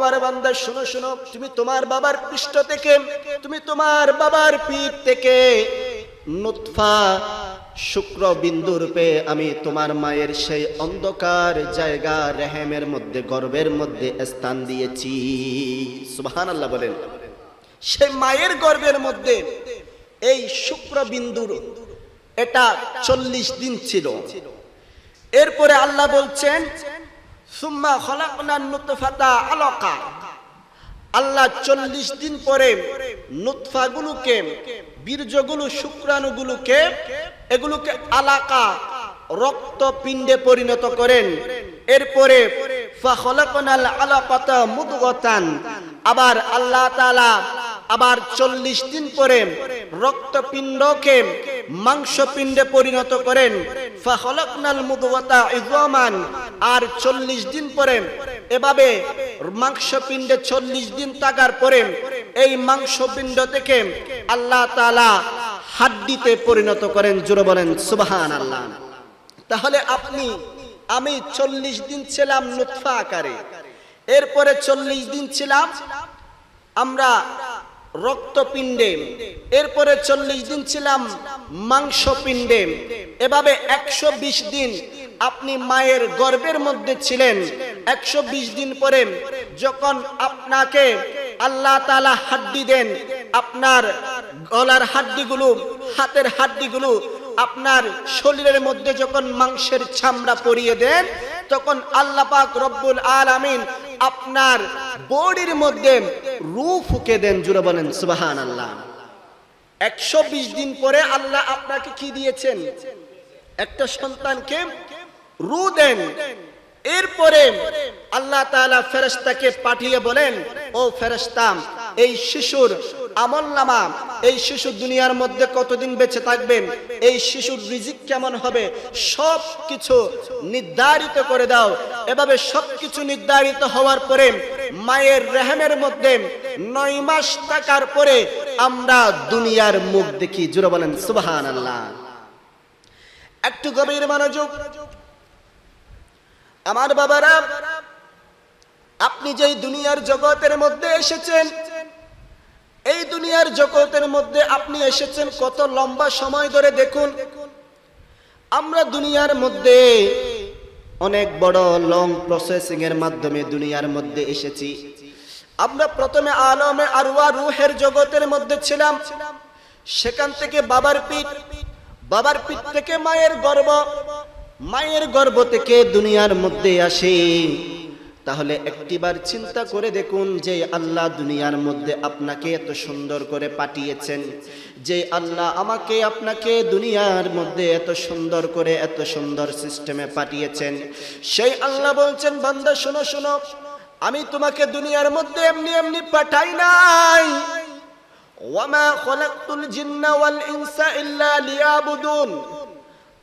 আমার বান্দা, শুনো শুনো, তুমি তোমার বাবার পৃষ্ঠ থেকে, তুমি তোমার বাবার পিঠ থেকে নুৎফা শুক্র বিন্দু রূপে আমি তোমার মায়ের সেই অন্ধকার জায়গা রেহেমের মধ্যে গর্ভের মধ্যে স্থান দিয়েছি। সুবহান আল্লাহ বলেন। সেই মায়ের গর্ভের মধ্যে এই শুক্র বিন্দুর এটা চল্লিশ দিন ছিল। এরপরে আল্লাহ বলছেন সুম্মা খলাকনান নুতফাতা আলাকা। আল্লাহ চল্লিশ দিন পরে নুৎফাগুলোকে বীর্যগুলো, শুক্রাণুগুলোকে, এগুলোকে আলাকা, রক্তপিণ্ডে পরিণত করেন। এরপরে আবার আল্লাহ আবার চল্লিশ দিন পরে রক্তপিণ্ডকে মাংসপিণ্ডে পরিণত করেন। আর চল্লিশ দিন পরে এভাবে মাংসপিণ্ডে চল্লিশ দিন থাকার পরে এই মাংসপিণ্ড থেকে আল্লাহ তাআলা হাড্ডিতে পরিণত করেন। জোরে বলেন সুবহান আল্লাহ তাহলে আপনি, আমি চল্লিশ দিন ছিলাম নুৎফা আকারে। এরপরে চল্লিশ দিন ছিলাম আমরা রক্তপিণ্ডে। এরপরে চল্লিশ দিন ছিলাম মাংসপিণ্ডে। এভাবে একশো বিশ দিন আপনি মায়ের গর্ভের মধ্যে ছিলেন। একশো বিশ দিন পরে যখন আপনাকে আল্লাহ তালা হাড্ডি দেন, আপনার গলার হাড্ডিগুলো, হাতের হাড্ডিগুলো আপনার শরীরের মধ্যে যখন মাংসের চামড়া পরিয়ে দেন, তখন আল্লাহ পাক রব্বুল আলামিন আপনার বডির মধ্যে রু ফুকে দেন জুড়ে বলেন সুবাহান আল্লাহ একশো বিশ দিন পরে আল্লাহ আপনাকে কি দিয়েছেন? একটা সন্তানকে রু দেন। এরপরে আল্লাহ তাআলা ফেরেস্তাকে পাঠিয়ে বলেন, ও ফেরেস্তাম এই শিশুর আমল নামা, এই শিশু দুনিয়ার মধ্যে কতদিন বেঁচে থাকবেন, এই শিশুর রিজিক কেমন হবে সব কিছু নির্ধারিত করে দাও। এভাবে সব কিছু নির্ধারিত হওয়ার পরে, মায়ের রেহেমের মধ্যে নয় মাস থাকার পরে আমরা দুনিয়ার মুখ দেখি। জুড়ে বলেন সুবহান আল্লাহ একটু গভীর মনোযোগ। আমার বাবারা, আপনি যেই দুনিয়ার জগতের মধ্যে এসেছেন এই দুনিয়ার জগতের মধ্যে আপনি এসেছেন কত লম্বা সময় ধরে দেখুন। আমরা দুনিয়ার মধ্যে অনেক বড় লং প্রসেসিং এর মাধ্যমে দুনিয়ার মধ্যে এসেছি। আমরা প্রথমে আলমে আরওয়া রুহের জগতের মধ্যে ছিলাম। সেখান থেকে বাবার পিঠ বাবার পিঠ থেকে মায়ের গর্ভ মায়ের গর্ভ থেকে দুনিয়ার মধ্যে আসে। তাহলে একটিবার চিন্তা করে দেখুন যে আল্লাহ দুনিয়ার মধ্যে আপনাকে এত সুন্দর করে পাঠিয়েছেন, যে আল্লাহ আমাকে, আপনাকে দুনিয়ার মধ্যে এত সুন্দর করে, এত সুন্দর সিস্টেমে পাঠিয়েছেন। সেই আল্লাহ বলছেন, বান্দা, শোনো শোনো, আমি তোমাকে দুনিয়ার মধ্যে এমনি এমনি পাঠাই নাই। ওয়ামা খলাকতুল জিন্না ওয়াল ইনসা ইল্লা লিয়াবুদুন।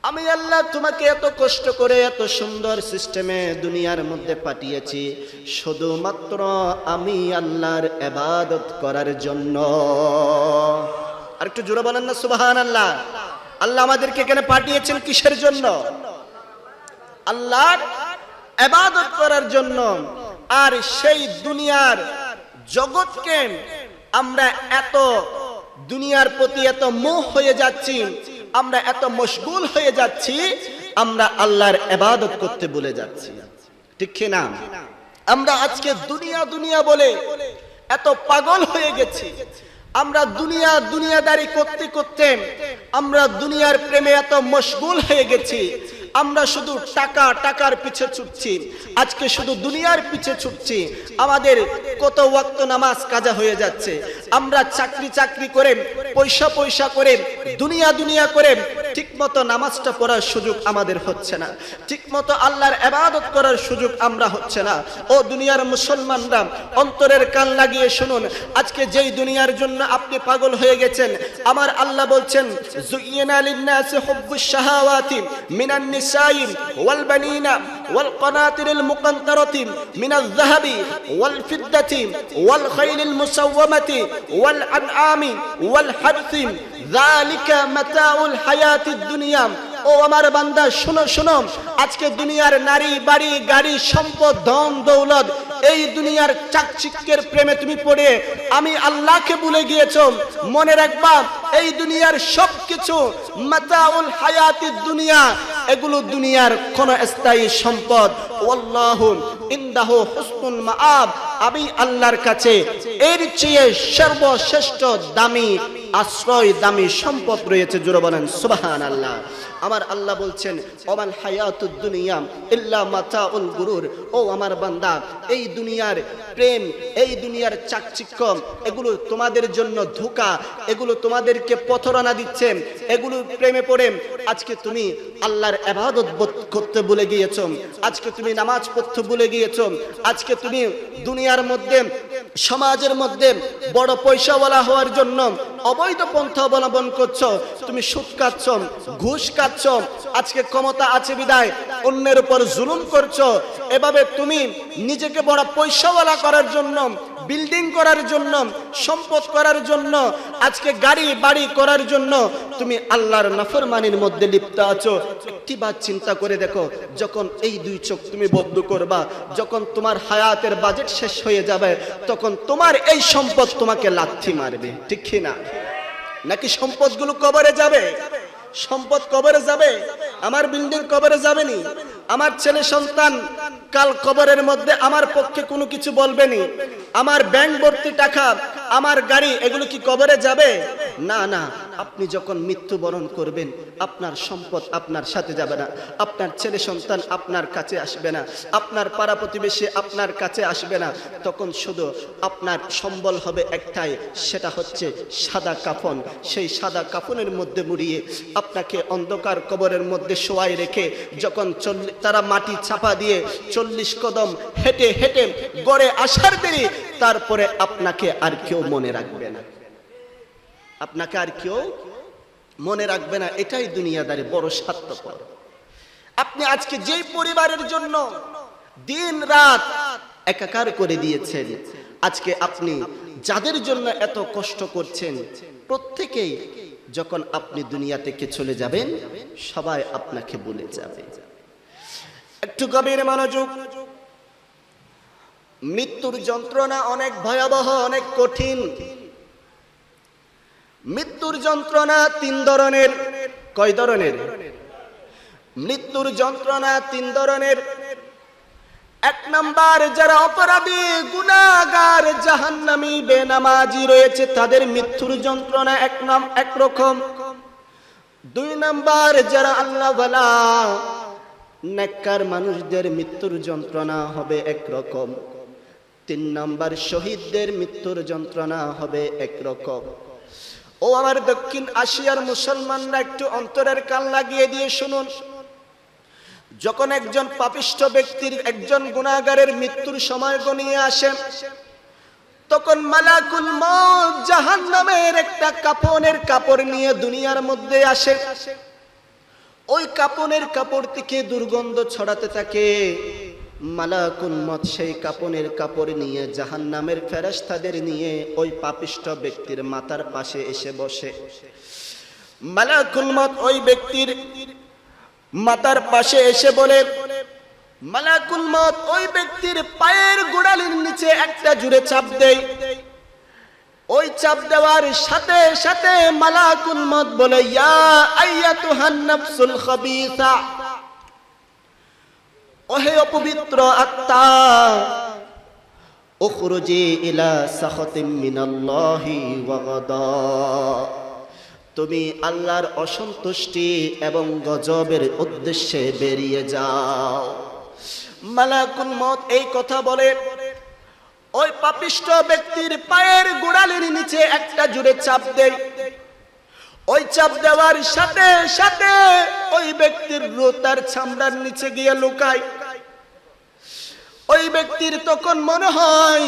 আমি আল্লাহ তোমাকে এত কষ্ট করে এত সুন্দর সিস্টেমে দুনিয়ার মধ্যে পাঠিয়েছি। শুধুমাত্র আমি আল্লাহর এবাদত করার জন্য। আর একটু জোরে বলেন না সুবাহান আল্লাহ আল্লাহ আমাদেরকে এখানে পাঠিয়েছেন কিসের জন্য? আল্লাহর এবাদত করার জন্য। আর সেই দুনিয়ার জগৎকে আমরা এত দুনিয়ার প্রতি এত মোহ হয়ে যাচ্ছি আমরা এত মশগুল হয়ে যাচ্ছি, আমরা আল্লাহর এবাদত করতে ভুলে যাচ্ছি। ঠিক কি না? আমরা আজকে দুনিয়া দুনিয়া বলে এত পাগল হয়ে গেছি। আমরা দুনিয়া দুনিয়াদারি করতে করতে আমরা দুনিয়ার প্রেমে এত মশগুল হয়ে গেছি। আমরা শুধু টাকা, টাকার পিছে ছুটছি। আজকে শুধু দুনিয়ার পিছে ছুটছি। আমাদের কত ওয়াক্ত নামাজ কাজা হয়ে যাচ্ছে। আমরা চাকরি চাকরি করে, পয়সা পয়সা করে, দুনিয়া দুনিয়া করে, ঠিকমতো নামাজটা পড়ার সুযোগ আমাদের হচ্ছে না। ঠিকমতো আল্লাহর এবাদত করার সুযোগ আমরা হচ্ছে না। ও দুনিয়ার মুসলমানরা, অন্তরের কান লাগিয়ে শুনুন। আজকে যেই দুনিয়ার জন্য আপনি পাগল হয়ে গেছেন, আমার আল্লাহ বলছেন, জুইয়িনা লিন-নাসি হুব্বুশ শাহাওয়াতি মিনান নিসাই ওয়াল বানিনা। والقناطر المقنطرة من الذهب والفدة والخيل المسومة والأنعام والحرث ذلك متاع الحياة الدنيا. ও আমার বান্দা, শোনো শোনো। আজকে দুনিয়ার নারী, বাড়ি, গাড়ি, সম্পদ, ধন, দৌলত, এই দুনিয়ার চাকচিক্যের প্রেমে তুমি পড়ে। আমি আল্লাহকে ভুলে গিয়েছ মনে রাখবা, এই দুনিয়ার সবকিছু মাতাউল হায়াতি দুনিয়া। এগুলো দুনিয়ার কোন স্থায়ী সম্পদ। ওয়াল্লাহু ইন্দাহু হুসনুল মাআব। আমি আল্লাহর কাছে এর চেয়ে সর্বশ্রেষ্ঠ দামি, আশ্রয় দামি সম্পদ রয়েছে। জুড়ে বলেন সুবাহান আল্লাহ আমার আল্লাহ বলছেন ওমাল হায়াতুদ দুনিয়া ইল্লা মাতাউল গুরুর। ও আমার বান্দা, এই দুনিয়ার প্রেম, এই দুনিয়ার চাকচিক্য, এগুলো তোমাদের জন্য ধোকা, এগুলো তোমাদেরকে পথরণা দিচ্ছে, এগুলো প্রেমে পড়ে আজকে তুমি আল্লাহর এবাদত বোধ করতে ভুলে গিয়েছো, আজকে তুমি নামাজ পড়তে ভুলে গিয়েছো, আজকে তুমি দুনিয়ার মধ্যে, সমাজের মধ্যে বড় পয়সাওয়ালা হওয়ার জন্য অবৈধ পন্থা অবলম্বন করছ, তুমি সুদ কাটছ ঘুষ কাটছ আজকে ক্ষমতা আছে বিদায়, অন্যের উপর জুলুম করছ, এভাবে তুমি নিজেকে বড় পয়সাওয়ালা করার জন্য বিল্ডিং করার জন্য, সম্পদ করার জন্য, আজকে গাড়ি, বাড়ি করার জন্য তুমি আল্লাহর নাফরমানির মধ্যে লিপ্ত আছো। একটিবার চিন্তা করে দেখো, যখন এই দুই চোখ তুমি বদ্ধ করবা, যখন তোমার হায়াতের বাজেট শেষ হয়ে যাবে, তখন তোমার এই সম্পদ তোমাকে লাথি মারবে। ঠিক না? নাকি সম্পদগুলো কবরে যাবে? সম্পদ কবরে যাবে? আমার বিল্ডিং কবরে যাবে নি আমার ছেলে সন্তান কাল কবরের মধ্যে আমার পক্ষে কোনো কিছু বলবেনি। আমার ব্যাংক ভর্তি টাকা, আমার গাড়ি, এগুলো কি কবরে যাবে? না না। আপনি যখন মৃত্যুবরণ করবেন, আপনার সম্পদ আপনার সাথে যাবে না। আপনার ছেলে সন্তান আপনার কাছে আসবে না। আপনার পাড়া প্রতিবেশী আপনার কাছে আসবে না। তখন শুধু আপনার সম্বল হবে একটাই, সেটা হচ্ছে সাদা কাফন। সেই সাদা কাফনের মধ্যে মুড়িয়ে আপনাকে অন্ধকার কবরের মধ্যে শোয়াই রেখে যখন তারা মাটি চাপা দিয়ে চল্লিশ কদম হেঁটে হেঁটে গড়ে আসার দেরি, তারপরে আপনাকে আর কেউ মনে রাখবে না। আপনাকে আর কেউ মনে রাখবে না, এটাই দুনিয়াদারি, বড় স্বার্থপর। আপনি আজকে যেই পরিবারের জন্য দিন রাত একাকার করে দিয়েছেন, আজকে আপনি যাদের জন্য এত কষ্ট করছেন, প্রত্যেকেই যখন আপনি দুনিয়া থেকে চলে যাবেন, সবাই আপনাকে বলে যাবে। একটু গভীর মনোযোগ। মৃত্যুর যন্ত্রণা অনেক ভয়াবহ, অনেক কঠিন। মৃত্যুর যন্ত্রণা তিন ধরনের। কয় ধরনের? মৃত্যুর যন্ত্রণা তিন ধরনের। এক নাম্বার, যারা অপরাধী গুনাগার জাহান্নামী, বেনামাজি রয়েছে, তাদের মৃত্যুর যন্ত্রণা এক নাম একরকম দুই নাম্বার, যারা আল্লাহ নেককার মানুষদের মৃত্যুর যন্ত্রণা হবে একরকম তিন নাম্বার, শহীদদের মৃত্যুর যন্ত্রণা হবে একরকম ও আমার দক্ষিণ আশিয়ার মুসলমানরা একটু অন্তরের কান লাগিয়ে দিয়ে শুনুন। যখন একজন পাপিষ্ঠ ব্যক্তির একজন গুণাগারের মৃত্যুর সময় গনিয়ে আসে, তখন মালাকুল মত জাহান নামের একটা কাপনের কাপড় নিয়ে দুনিয়ার মধ্যে আসে। ওই কাপনের কাপড় থেকে দুর্গন্ধ ছড়াতে থাকে। মালাকুল মত সেই কাপনের কাপড় নিয়ে জাহান নামের ফেরাস্তাদের নিয়ে ওই পাপিষ্ঠ ব্যক্তির মাথার পাশে এসে বসে। মালাকুল মত ওই ব্যক্তির মাতার পাশে এসে বলে, মালাকুল মত ওই ব্যক্তির পায়ের গোড়ালির নিচে একটা জুড়ে চাপ দেয় ওই চাপ দেওয়ার সাথে সাথে মালাকুল মত বলে, ইয়া আইয়াতুহান নাফসুল খাবিসা। ওহে অপবিত্র আত্মা, উখরুজি ইলা সাখতিম মিনাল্লাহি ওয়া গাদা তুমি আল্লাহর অসন্তুষ্টি এবং গজবের উদ্দেশ্যে বেরিয়ে যাও। মালাকুল মত এই কথা বলে, ওই পাপিষ্ট ব্যক্তির পায়ের গোড়ালির নিচে একটা জুড়ে চাপ দেয় ওই চাপ দেওয়ার সাথে সাথে ওই ব্যক্তির রো তার ছামড়ার নিচে গিয়ে লুকায়। ওই ব্যক্তির তখন মনে হয়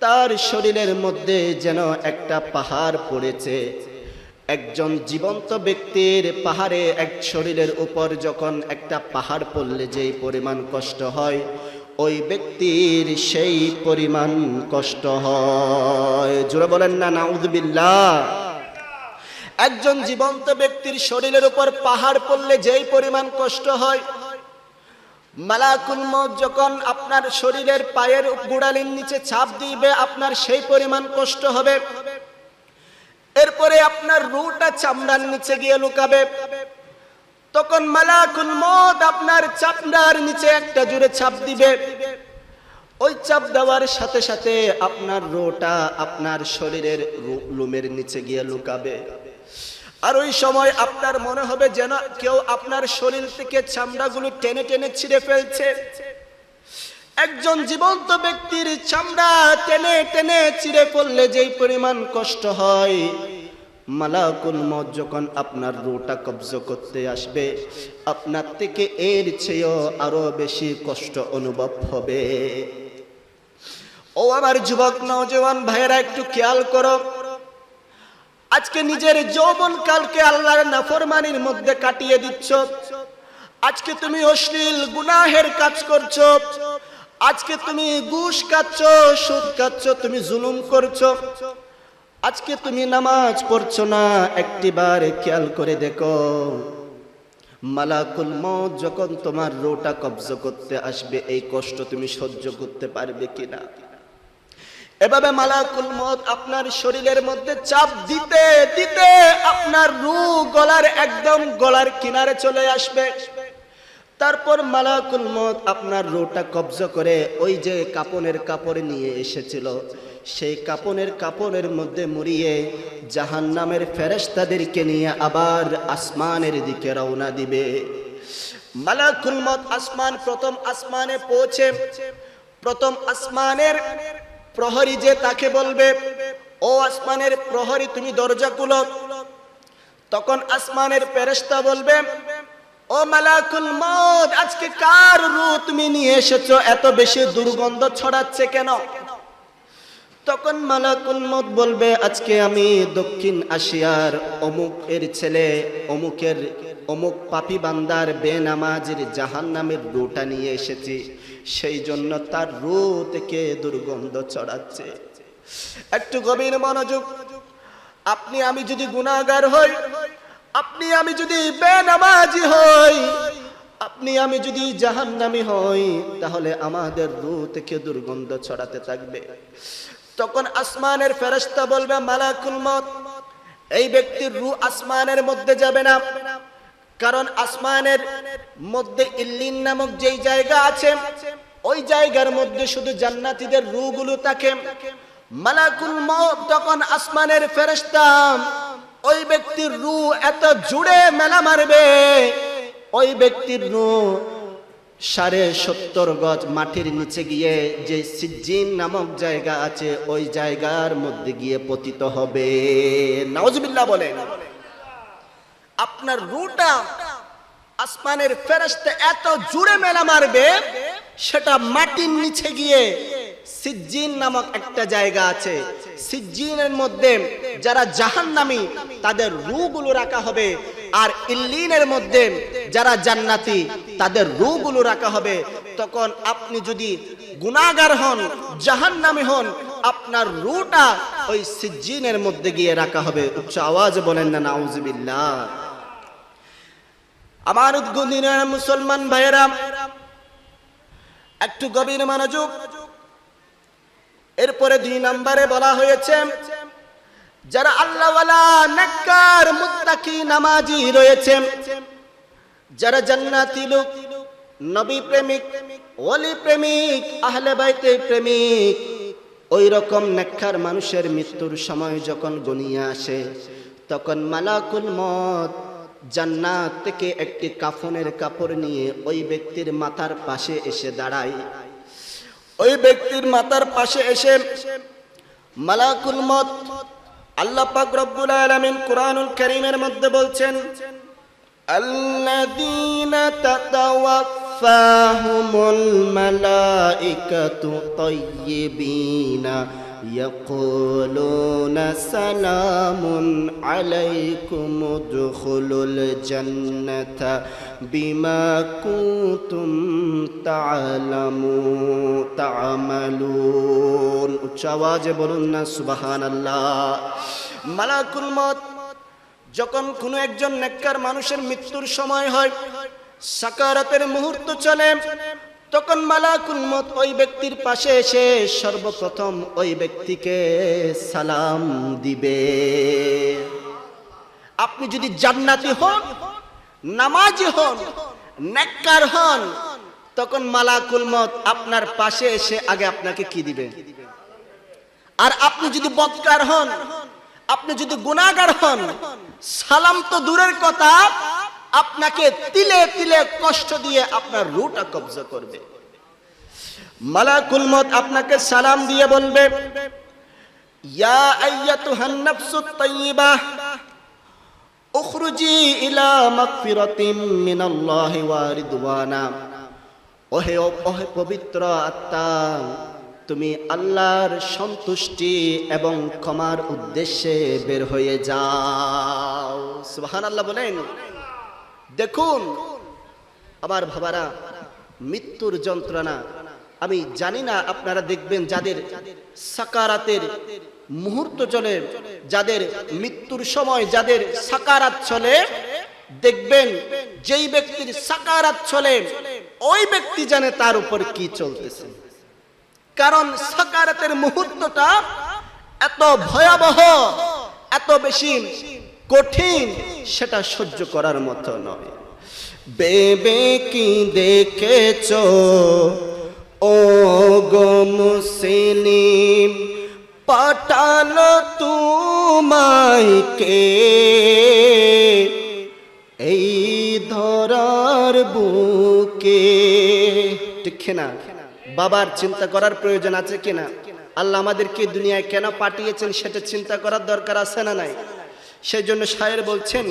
তার শরীরের মধ্যে যেন একটা পাহাড় পড়েছে। একজন জীবন্ত ব্যক্তির পাহাড়ে এক শরীরের উপর যখন একটা পাহাড় পড়লে যেই পরিমাণ কষ্ট হয়, ওই ব্যক্তির সেই পরিমাণ কষ্ট হয়। জোরে বলেন না, নাউজবিল্লাহ। একজন জীবন্ত ব্যক্তির শরীরের উপর পাহাড় পড়লে যেই পরিমাণ কষ্ট হয় মালাকুল মত যখন আপনার শরীরের পায়ের গোড়ালির নিচে ছাপ দিবে, আপনার সেই পরিমাণ কষ্ট হবে। এরপরে আপনার রুটা চামড়ার নিচে গিয়ে লুকাবে। তখন মালাকুল মত আপনার চামড়ার নিচে একটা জুড়ে ছাপ দিবে। ওই চাপ দেওয়ার সাথে সাথে আপনার রোটা আপনার শরীরের লুমের নিচে গিয়ে লুকাবে। আর ওই সময় আপনার মনে হবে যেন কেউ আপনার শরীর থেকে চামড়াগুলো টেনে টেনে ছিঁড়ে ফেলছে। একজন জীবন্ত ব্যক্তির চামড়া টেনে টেনে চিড়ে পড়লে যেই পরিমাণ কষ্ট হয়, মালাকুল মত যখন আপনার রুটা কবজ করতে আসবে, আপনার থেকে এর চেয়েও আরও বেশি কষ্ট অনুভব হবে। ও আমার যুবক নওজওয়ান ভাইয়েরা, একটু খেয়াল করো। আজকে নিজের যৌবন কালকে আল্লাহর নাফরমানির মধ্যে কাটিয়ে দিচ্ছ। আজকে তুমি অশ্লীল গুনাহের কাজ করছ। আজকে তুমি ঘুষ খাচ্ছ, সুদ খাচ্ছ, তুমি জুলুম করছ। আজকে তুমি নামাজ পড়ছো না একটিবার খেয়াল করে দেখো। মালাকুল মত যখন তোমার রোটা কবজ করতে আসবে, এই কষ্ট তুমি সহ্য করতে পারবে কিনা? এভাবে মালাকুল মত আপনার শরীরের মধ্যে চাপ দিতে দিতে আপনার রু গলার একদম গলার কিনারে চলে আসবে। তারপর মালাকুল মত আপনার রুটা কবজ করে ওই যে কাপনের কাপড় নিয়ে এসেছিল, সেই কাপনের কাপড়ের মধ্যে মুড়িয়ে জাহান নামের ফেরেস্তাদেরকে নিয়ে আবার আসমানের দিকে রওনা দিবে। মালাকুল মত আসমান প্রথম আসমানে পৌঁছে, প্রথম আসমানের প্রহরী যে তাকে বলবে, ও আসমানের প্রহরী, তুমি দরজা খুলো। তখন আসমানের ফেরেশতা বলবে, ও মালাকুল মত আজকে কার রু তুমি নিয়ে এসেছ? এত বেশি দুর্গন্ধ ছড়াচ্ছে কেন? তখন মালাকুল মত বলবে, আজকে আমি দক্ষিণ এশিয়ার অমুক এর ছেলে, অমুকের, অমুক পাপি বান্দার বেনামাজির জাহান নামের রুটা নিয়ে এসেছি। সেই জন্য তার রু থেকে দুর্গন্ধ ছড়াচ্ছে। একটু গভীর মনোযোগ। আপনি আমি যদি গুণাগার হই, আপনি আমি যদি বেনামাজি হই, আপনি আমি যদি জাহান্নামি হই, তাহলে আমাদের রু থেকে দুর্গন্ধ ছড়াতে থাকবে। তখন আসমানের ফেরেশতা বলবে, মালাকুল মত এই ব্যক্তির রু আসমানের মধ্যে যাবে না। কারণ আসমানের মধ্যে ইল্লিন নামক যেই জায়গা আছে, ওই জায়গার মধ্যে শুধু জান্নাতীদের রুগুলো থাকে। মালাকুল মত তখন আসমানের ফেরেশতা, ওই ব্যক্তির রু এত জুড়ে মেলা মারবে, ওই ব্যক্তির রু সাড়ে সত্তর গজ মাটির নিচে গিয়ে যে সিজ্জিন নামক জায়গা আছে, ওই জায়গার মধ্যে গিয়ে পতিত হবে। নওয়াজবিল্লাহ বলেন। আপনার রুটা আসমানের ফেরস্তে এত জুড়ে মেলা মারবে, সেটা মাটির নিচে গিয়ে সিজ্জিন নামক একটা জায়গা আছে। সিজ্জিনের মধ্যে যারা জাহান্নামী, তাদের রুগুলো রাখা হবে। আর ইল্লিনের মধ্যে যারা জান্নাতি, তাদের রুগুলো রাখা হবে। তখন আপনি যদি গুনাগার হন, জাহান্নামী হন, আপনার রুটা ওই সিজ্জিনের মধ্যে গিয়ে রাখা হবে। উচ্চ আওয়াজ বলেন না, নাউজুবিল্লাহ। আমার উদ্গুদিনের মুসলমান ভাইয়েরা। একটু গভীর মনোযোগ। এরপরে দুই নম্বরে বলা হয়েছে, যারা আল্লাহওয়ালা নামাজি রয়েছে, যারা জান্নাতি লোক, নবী প্রেমিক, ওলি প্রেমিক, আহলে বাইতে প্রেমিক ওই রকম নেককার মানুষের মৃত্যুর সময় যখন গনিয়ে আসে, তখন মালাকুল মত জান্নাত থেকে একটি কাফনের কাপড় নিয়ে ওই ব্যক্তির মাথার পাশে এসে দাঁড়ায়। ওই ব্যক্তির মাথার পাশে এসে মালাকুল মত আল্লাহ পাক রব্বুল আলামিন কুরআনুল কারীমের মধ্যে বলছেন, আল্লাযীনা তাতাওয়াফাহুমুল মালাইকাতু তাইয়্যিবিনা يقولون سلام عليكم ادخلوا الجنة بما كنتم تعلمون تعملون উচ্চ আওয়াজে বলুন না সুবহানাল্লাহ মালাকুল মত যখন কোনো একজন নেককার মানুষের মৃত্যুর সময় হয় সাকারাতের মুহূর্ত চলে তখন মালাকুল মত ওই ব্যক্তির পাশে এসে সর্বপ্রথম ওই ব্যক্তিকে সালাম দিবে। আপনি যদি জান্নাতি হন, নামাজি হন, নেককার হন, তখন মালাকুল মত আপনার পাশে এসে আগে আপনাকে কি দিবে? আর আপনি যদি বৎকার হন, আপনি যদি গুণাগার হন, সালাম তো দূরের কথা আপনাকে তিলে তিলে কষ্ট দিয়ে আপনার রুটা কবজা করবে। মালাকুল মত আপনাকে সালাম দিয়ে বলবে, ইয়া আইয়াতুহান নাফসুত তাইয়্যিবাহ উখরুজি ইলা মাগফিরাতিম মিনাল্লাহি ওয়া রিদওয়ানা। ওহে ওহে পবিত্র আত্মা, তুমি আল্লাহর সন্তুষ্টি এবং ক্ষমার উদ্দেশ্যে বের হয়ে যাও। সুবহানাল্লাহ বলেন। দেখুন, আমার ভাবারা, মৃত্যুর যন্ত্রণা, আমি জানি না আপনারা দেখবেন যাদের সাকারাতের মুহূর্ত চলে, যাদের মৃত্যুর সময়, যাদের সাকারাত চলে, দেখবেন যেই ব্যক্তির সাকারাত চলে, ওই ব্যক্তি জানে তার উপর কি চলতেছে। কারণ সাকারাতের মুহূর্তটা এত ভয়াবহ, এত বেশি কঠিন, সেটা সহ্য করার মতো নয়। বেবে কি দেখেছ? ও গো মুসলিম, পাঠালো কে? এই ধরার বুকে। ঠিক না বাবার চিন্তা করার প্রয়োজন আছে কিনা? আল্লাহ আমাদেরকে দুনিয়ায় কেন পাঠিয়েছেন সেটা চিন্তা করার দরকার আছে না নাই? সেই জন্য শায়ের বলছেন,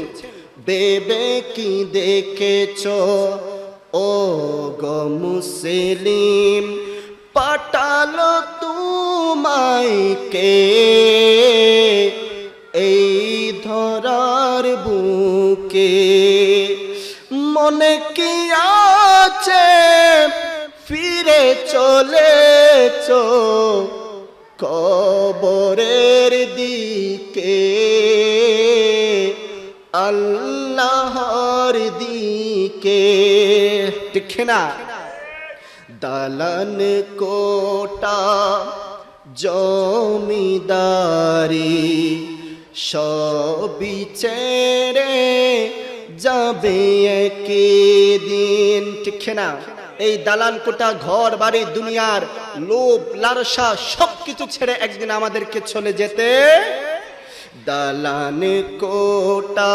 বেবে কি দেখেছ? ও গো মুসলিম, পাঠালো তোমায় কে? এই ধরার বুকে মনে কি আছে? ফিরে চলেছ কবরের দিকে। দিকে ঠিক না দালান কোটা জমিদারি সবই ছেড়ে যাবে একদিন ঠিক না এই দালান কোটা, ঘর, বাড়ি, দুনিয়ার লোভ, লালসা, সবকিছু ছেড়ে একদিন আমাদেরকে চলে যেতে। দালান কোটা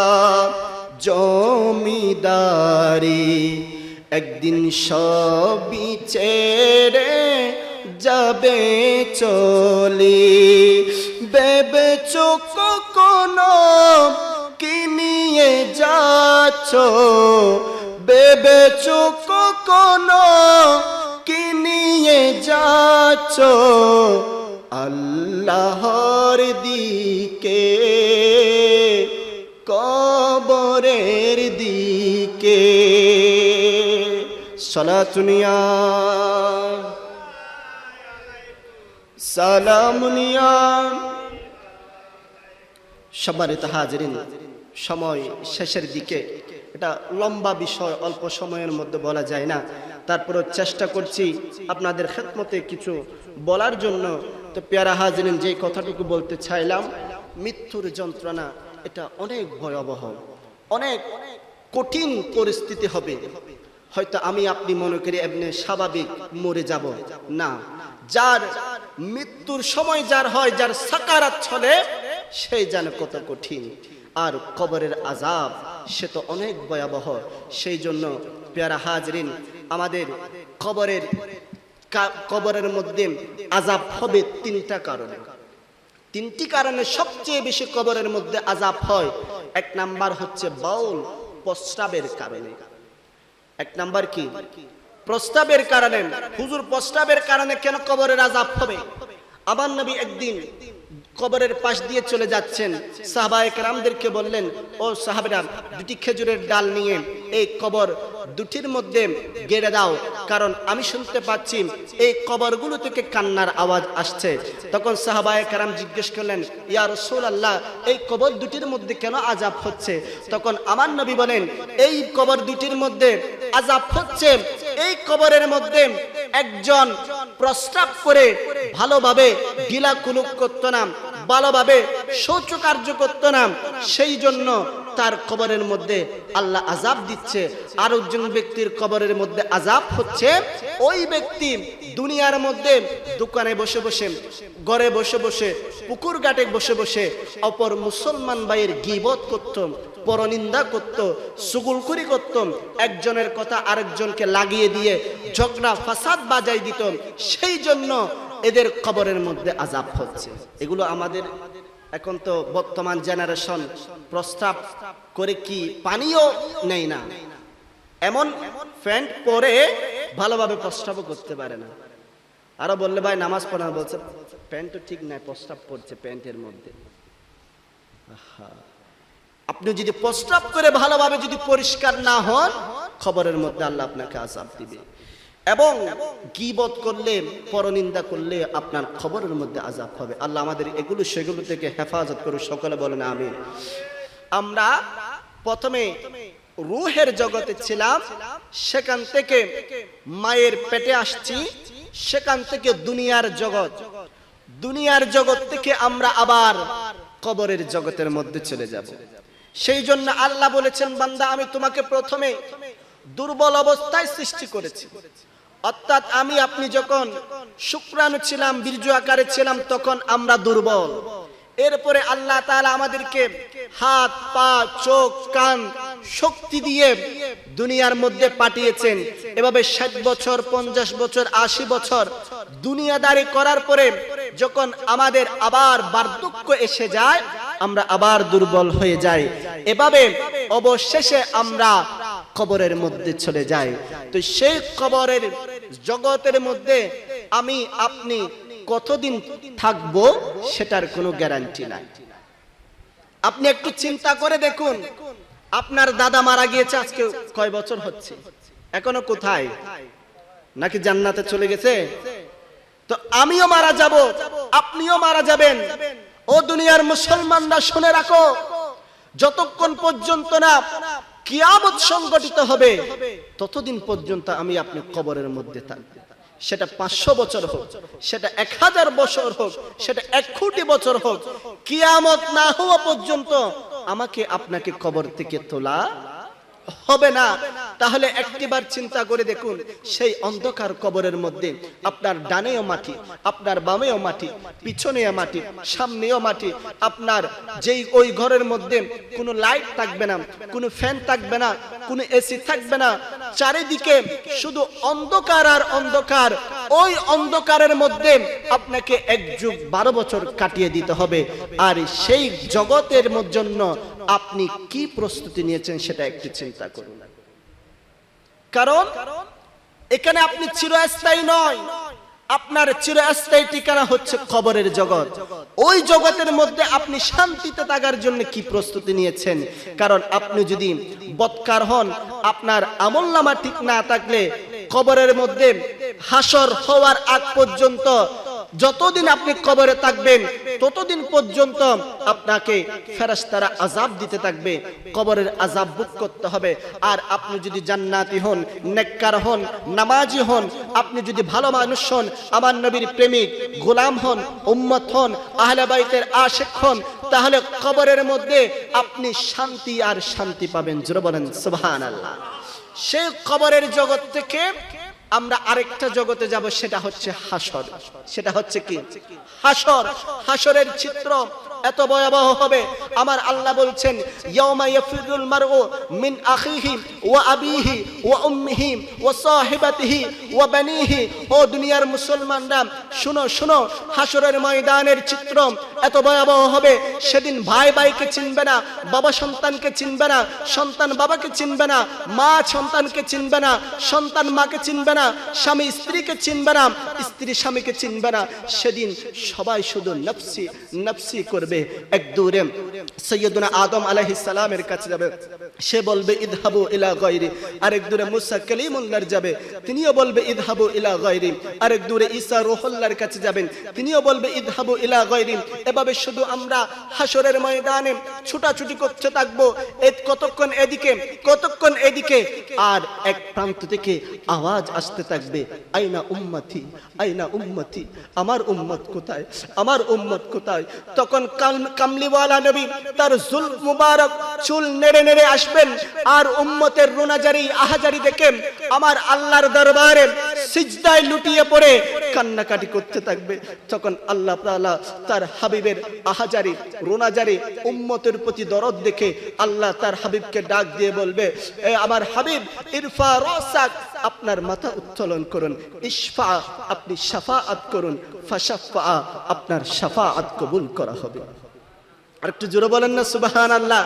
জমিদারি একদিন সবই ছেড়ে যাবে চলি। বেবে চোখ কোনো কি নিয়ে যাচ্ছ? চোখ কোনো কি নিয়ে যাচ্ছ? আল্লাহর দিকে সলাতুনিয়া সালামুনিয়া সম্মানিত হাজরিন, সময় শেষের দিকে। এটা লম্বা বিষয়, অল্প সময়ের মধ্যে বলা যায় না। তারপরও চেষ্টা করছি আপনাদের খেদমতে কিছু বলার জন্য। তো পেয়ারা হাজরিন, যে কথাটুকু বলতে চাইলাম, মৃত্যুর যন্ত্রণা, এটা অনেক ভয়াবহ, অনেক কঠিন পরিস্থিতি হবে। হয়তো আমি আপনি মনে করি এমনি স্বাভাবিক মরে যাব। না। যার মৃত্যুর সময় যার হয়, যার সাকারাত ছলে সেই জানে কত কঠিন। আর কবরের আজাব সে তো অনেক ভয়াবহ। সেই জন্য পেয়ারা হাজরিন, আমাদের কবরের কবরের মধ্যে আজাব হবে তিনটা কারণে। তিনটি কারণে সবচেয়ে বেশি কবরের মধ্যে আজাব হয়। এক নাম্বার হচ্ছে বাউল প্রস্রাবের কারণে। এক নাম্বার কি? প্রস্তাবের কারণে। হুজুর, প্রস্তাবের কারণে কেন কবরের আজাব হবে? আমার নবী একদিন কবরের পাশ দিয়ে চলে যাচ্ছেন। সাহাবায়ে কেরামদেরকে বললেন, ও সাহাবেরা, দুটি খেজুরের ডাল নিয়ে এই কবর দুটির মধ্যে গেড়ে দাও, কারণ আমি শুনতে পাচ্ছি এই কবরগুলো থেকে কান্নার আওয়াজ আসছে। তখন সাহাবায়ে কেরাম জিজ্ঞেস করলেন, ইয়া রসুল আল্লাহ এই কবর দুটির মধ্যে কেন আজাব হচ্ছে? তখন আমার নবী বলেন, এই কবর দুটির মধ্যে আজাব হচ্ছে এই কবরের মধ্যে একজন প্রস্তাব করে ভালোভাবে গিলা কুলুক করতো না, ভালোভাবে শৌচ কার্য করতো না, সেই জন্য তার কবরের মধ্যে আল্লাহ আজাব দিচ্ছে। আর একজন ব্যক্তির কবরের মধ্যে আজাব হচ্ছে ওই ব্যক্তি দুনিয়ার মধ্যে দোকানে বসে বসে, ঘরে বসে বসে, পুকুর ঘাটে বসে বসে অপর মুসলমান ভাইয়ের গিবত করত, পরনিন্দা করত সুগুলকুরি করত। একজনের কথা আরেকজনকে লাগিয়ে দিয়ে ঝগড়া, ফাসাদ বাজাই দিত। সেই জন্য এদের কবরের মধ্যে আজাব হচ্ছে। এগুলো আমাদের এখন তো বর্তমান জেনারেশন প্রস্তাব করে কি পানিও নেই না। এমন প্যান্ট পরে ভালোভাবে প্রস্তাবও করতে পারে না। আরও বললে, ভাই, নামাজ পড়া বলছে প্যান্ট তো ঠিক নাই প্রস্তাব পড়ছে প্যান্টের মধ্যে। আপনি যদি প্রস্তাব করে ভালোভাবে যদি পরিষ্কার না হন, খবরের মধ্যে আল্লাহ আপনাকে আজাব দিবে। এবং গিবত করলে, পরনিন্দা করলে আপনার খবরের মধ্যে আজাব হবে। আল্লাহ আমাদের এগুলো সেগুলো থেকে হেফাজত করে সকলে বলেন আমি আমরা প্রথমে রুহের জগতে ছিলাম, সেখান থেকে মায়ের পেটে আসছি, সেখান থেকে দুনিয়ার জগৎ। দুনিয়ার জগৎ থেকে আমরা আবার কবরের জগতের মধ্যে চলে যাব। সেই জন্য আল্লাহ বলেছেন, বান্দা, আমি তোমাকে প্রথমে দুর্বল অবস্থায় সৃষ্টি করেছি। অর্থাৎ আমি, আপনি যখন শুক্রাণু ছিলাম, বীর্য আকারে ছিলাম, তখন আমরা দুর্বল। এরপরে আল্লাহ তাআলা আমাদেরকে হাত, পা, চোখ, কান শক্তি দিয়ে দুনিয়ার মধ্যে পাঠিয়েছেন। এভাবে ষাট বছর, পঞ্চাশ বছর, আশি বছর দুনিয়াদারি করার পরে যখন আমাদের আবার বার্ধক্য এসে যায়, আমরা আবার দুর্বল হয়ে যাই। এভাবে অবশেষে আমরা কবরের মধ্যে চলে যাই। তো সেই কবরের জগতের মধ্যে আমি, আপনি কতদিন থাকব সেটার কোনো গ্যারান্টি নাই। আপনি একটু চিন্তা করে দেখুন, আপনার দাদা মারা গিয়েছে আজকে কয় বছর হচ্ছে? এখনও কোথায়? নাকি জান্নাতে চলে গেছে? তো আমিও মারা যাব, আপনিও মারা যাবেন। ও দুনিয়ার মুসলমানরা শুনে রাখো, যতক্ষণ পর্যন্ত না কিয়ামত সংগঠিত হবে, ততদিন পর্যন্ত আমি আপনি কবরের মধ্যে থাকব। সেটা পাঁচশো বছর হোক, সেটা এক হাজার বছর হোক, সেটা এক কোটি বছর হোক, কিয়ামত না হওয়া পর্যন্ত আমাকে আপনাকে কবর থেকে তোলা হবে না। তাহলে একটিবার চিন্তা করে দেখুন, সেই অন্ধকার কবরের মধ্যে আপনার ডানেও মাটি, আপনার বামেও মাটি, পিছনেও মাটি, সামনেও মাটি, আপনার যেই ওই ঘরের মধ্যে কোনো লাইট থাকবে না, কোনো ফ্যান থাকবে না, কোনো এসি থাকবে না, চারিদিকে শুধু অন্ধকার আর অন্ধকার, ওই অন্ধকারের মধ্যে আপনাকে এক যুগ বারো বছর কাটিয়ে দিতে হবে। আর সেই জগতের জন্য আপনি কি প্রস্তুতি নিয়েছেন সেটা একটু চিন্তা করুন। কারণ এখানে আপনি চিরস্থায়ী নয়। আপনার চিরস্থায়ী ঠিকানা হচ্ছে খবরের জগৎ। ওই জগতের মধ্যে আপনি শান্তিতে থাকার জন্য কি প্রস্তুতি নিয়েছেন? কারণ আপনি যদি বৎকার হন, আপনার আমল নামা ঠিক না থাকলে কবরের মধ্যে হাসর হওয়ার আগ পর্যন্ত যতদিন আপনি কবরে থাকবেন, ততদিন পর্যন্ত আপনাকে ফেরেশতারা আজাব দিতে থাকবে, কবরের আজাব বুক করতে হবে। আর আপনি যদি জান্নাতি হন, নেককার হন, নামাজি হন, আপনি যদি ভালো মানুষ হন, আমার নবীর প্রেমিক, গোলাম হন, উম্মত হন, আহলে বাইতের আশেক হন, তাহলে কবরের মধ্যে আপনি শান্তি আর শান্তি পাবেন। জোরে বলেন, সুবহানাল্লাহ। সেই কবরের জগৎ থেকে আমরা আরেকটা জগতে যাব সেটা হচ্ছে হাসর। সেটা হচ্ছে কি? হাসর। হাসরের চিত্র এত ভয়াবহ হবে। আমার আল্লাহ বলছেন, ইয়াউমা ইয়াফিরুল মারউ মিন আখিহি ওয়া আবিহি ওয়া উম্মিহি ওয়া সাহিবাতিহি ওয়া বানিহি। ও দুনিয়ার মুসলমানরা, শুনো শুনো হাসরের ময়দানের চিত্র এত ভয়াবহ হবে। সেদিন ভাই ভাইকে চিনবে না, বাবা সন্তানকে চিনবে না, সন্তান বাবাকে চিনবে না, মা সন্তানকে চিনবে না, সন্তান মাকে চিনবে না, স্বামী স্ত্রীকে চিনবে না, স্ত্রী স্বামীকে চিনবে না। সেদিন সবাই শুধু নফসি নফসি করবে। করবে এক দূরে সৈয়দুনা আদম আলাইহিস সালামের কাছে যাবে। সে বলবে, ইদহাবু ইলা গায়রি। আরেক দূরে মুসা কালিমুল্লাহর যাবে। তিনিও বলবে, ইদহাবু ইলা গায়রি। আরেক দূরে ঈসা রুহুল্লাহর কাছে যাবেন। তিনিও বলবে, ইদহাবু ইলা গায়রি। এভাবে শুধু আমরা হাসরের ময়দানে ছুটাছুটি করতে থাকব কতক্ষণ এদিকে কতক্ষণ এদিকে। আর এক প্রান্ত থেকে আওয়াজ আসতে থাকবে, আইনা উম্মতি আইনা উম্মতি, আমার উম্মত কোথায়? আমার উম্মত কোথায়? তখন কামলিওয়ালা নবী তার জুল মুবারক, চুল নেড়ে নেড়ে আসবেন। আর উম্মতের রোনাজারি, আহাজারি দেখে আমার আল্লাহর দরবারে সিজদায় লুটিয়ে পড়ে কান্নাকাটি করতে থাকবে। তখন আল্লাহ তার হাবিবের আহাজারি, রোনাজারি, উম্মতের প্রতি দরদ দেখে আল্লাহ তার হাবিবকে ডাক দিয়ে বলবে আমার হাবিব, ইরফা আপনার মাথা উত্তোলন করুন, ইশফা আপনি শাফাআত করুন ফাশাফা, আপনার শাফাআত কবুল করা হবে। আর একটু জোরে বলেন না সুবাহান আল্লাহ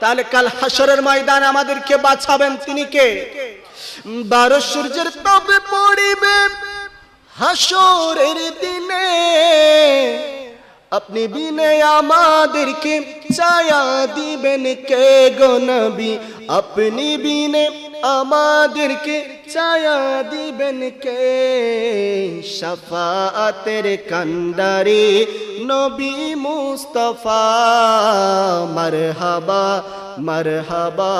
তাহলে কাল হাসরের ময়দান আমাদেরকে বাঁচাবেন তিনি কে? বারো সূর্যের তবে পড়িবে হাসরের দিনে। আপনি বিনে আমাদেরকে ছায়া দিবেন কে গো নবী? আপনি বিনে আমাদেরকে ছায়া দিবেন কে? শাফাতের কান্ডারে নবী মুস্তফা মারহাবা মারহাবা।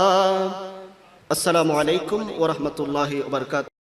আসসালামু আলাইকুম ওরহমতুল্লাহ বারাকাতুহু।